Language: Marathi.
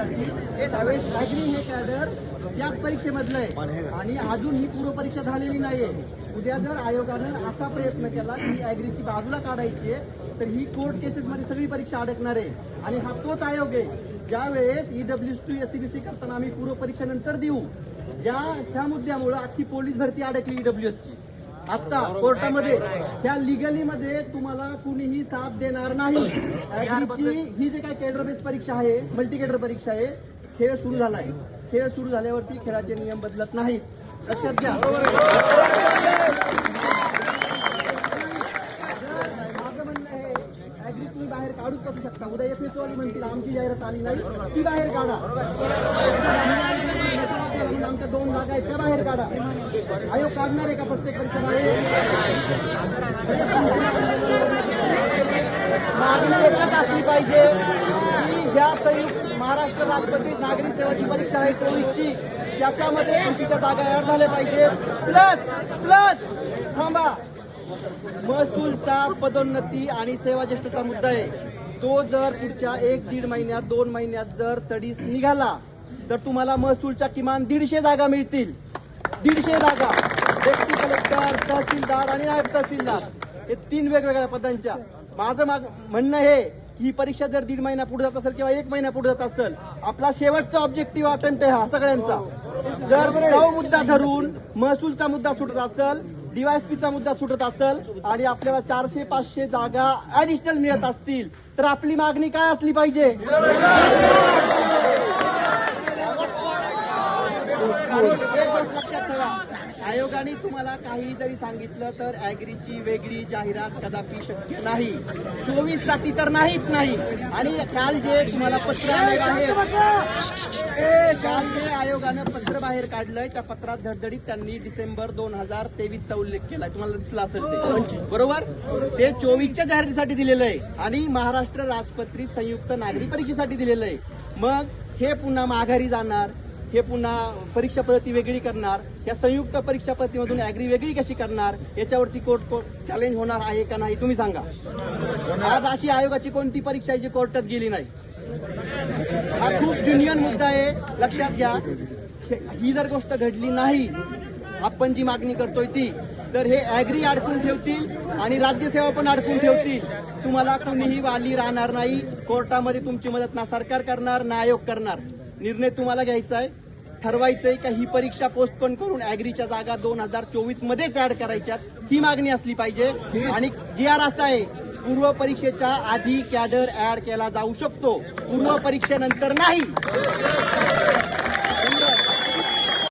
ऍग्री हे कॅडर या परीक्षेमधलं आहे. आणि अजून ही पूर्व परीक्षा झालेली नाहीये. उद्या जर आयोगानं असा प्रयत्न केला की ऍग्रीची बाजूला काढायची आहे तर ही कोर्ट केसेस मध्ये सगळी परीक्षा अडकणार आहे. आणि हा तोच आयोग आहे. ज्या वेळेस ईडब्ल्यू टू एससीबीसी करताना आम्ही पूर्व परीक्षा नंतर देऊ ज्या त्या मुद्द्यामुळे अख्खी पोलीस भरती अडकली ईडब्ल्यूएस ची. आता कोर्टामध्ये त्या लिगली मध्ये तुम्हाला कुणीही साथ देणार नाही. ऍग्रीची ही जे काही केडर बेस परीक्षा आहे मल्टी केडर परीक्षा आहे खेळ सुरू झालाय. खेळ सुरू झाल्यावरती खेळाचे नियम बदलत नाहीत. लक्षात घ्या. माझं म्हणणं आहे ऍग्री तुम्ही बाहेर काढूच करू शकता. उद्या एफ एस म्हणतील आमची जाहिरात आली नाही. ती बाहेर काढा. म्हणून आमच्या दोन जागा आहेत त्या बाहेर काढा. आयोग काढणार आहे का प्रत्येक मागणी एकच असली पाहिजे की ह्या संयुक्त महाराष्ट्र राष्ट्रपती नागरी सेवाची परीक्षा आहे चोवीसची. त्याच्यामध्ये एमपीच्या जागा ऍड झाल्या पाहिजे प्लस प्लस थांबा. महसूलचा पदोन्नती आणि सेवाज्येष्ठचा मुद्दा आहे. तो जर पुढच्या एक दीड महिन्यात दोन महिन्यात जर तडीस निघाला तर तुम्हाला महसूलच्या किमान दीडशे जागा मिळतील. दीडशे जागा. डेप्टी कलेक्टर तहसीलदार आणि नायब तहसीलदार. हे तीन वेगवेगळ्या पदांच्या. माझं माग म्हणणं हे की ही परीक्षा जर दीड महिना पुढे जात असेल किंवा एक महिना पुढे जात असेल आपला शेवटचा ऑब्जेक्टिव्ह अटेम्प्ट आहे हा सगळ्यांचा. जर तो मुद्दा धरून महसूलचा मुद्दा सुटत असेल डीवायएसपीचा मुद्दा सुटत असेल आणि आपल्याला चारशे पाचशे जागा ऍडिशनल मिळत असतील तर आपली मागणी काय असली पाहिजे आणि एक गोष्ट लक्षात ठेवा. आयोगाने तुम्हाला काही जरी सांगितलं तर अॅग्रीची वेगळी जाहिरात कदापि शक्य नाही. चोवीससाठी तर नाहीच नाही. आणि काल जे तुम्हाला पत्र आले बाहेर काल जे आयोगानं पत्र बाहेर काढलंय. त्या पत्रात धडधडीत त्यांनी डिसेंबर दोन हजार तेवीसचा उल्लेख केलाय. तुम्हाला दिसला असेल ते. बरोबर? ते चोवीसच्या जाहिरातीसाठी दिलेलं आहे. आणि महाराष्ट्र राजपत्रित संयुक्त नागरी परीक्षेसाठी दिलेलं आहे. मग हे पुन्हा माघारी जाणार. हे पुन्हा परीक्षा पद्धती वेगळी करणार या संयुक्त परीक्षा पद्धतीमधून अॅग्री वेगळी कशी करणार याच्यावरती कोर्ट कोर्ट चॅलेंज होणार आहे का नाही तुम्ही सांगा. आज अशी आयोगाची कोणती परीक्षा आहे जी कोर्टात गेली नाही? हा खूप जुनियन मुद्दा आहे लक्षात घ्या. ही जर गोष्ट घडली नाही आपण जी मागणी करतोय ती तर हे अॅग्री अडकून ठेवतील आणि राज्यसेवा पण अडकून ठेवतील. तुम्हाला कोणीही वाली राहणार नाही कोर्टामध्ये तुमची मदत ना सरकार करणार ना आयोग करणार. निर्णय तुम्हाला घ्यायचा आहे. ठरवायचंय का ही परीक्षा पोस्टपोन करून अॅग्रीच्या जागा दोन हजार चोवीस मध्येच ऍड करायच्यात? ही मागणी असली पाहिजे. आणि जी आर असा आहे पूर्व परीक्षेच्या आधी कॅडर ऍड केला जाऊ शकतो. पूर्व परीक्षेनंतर नाही.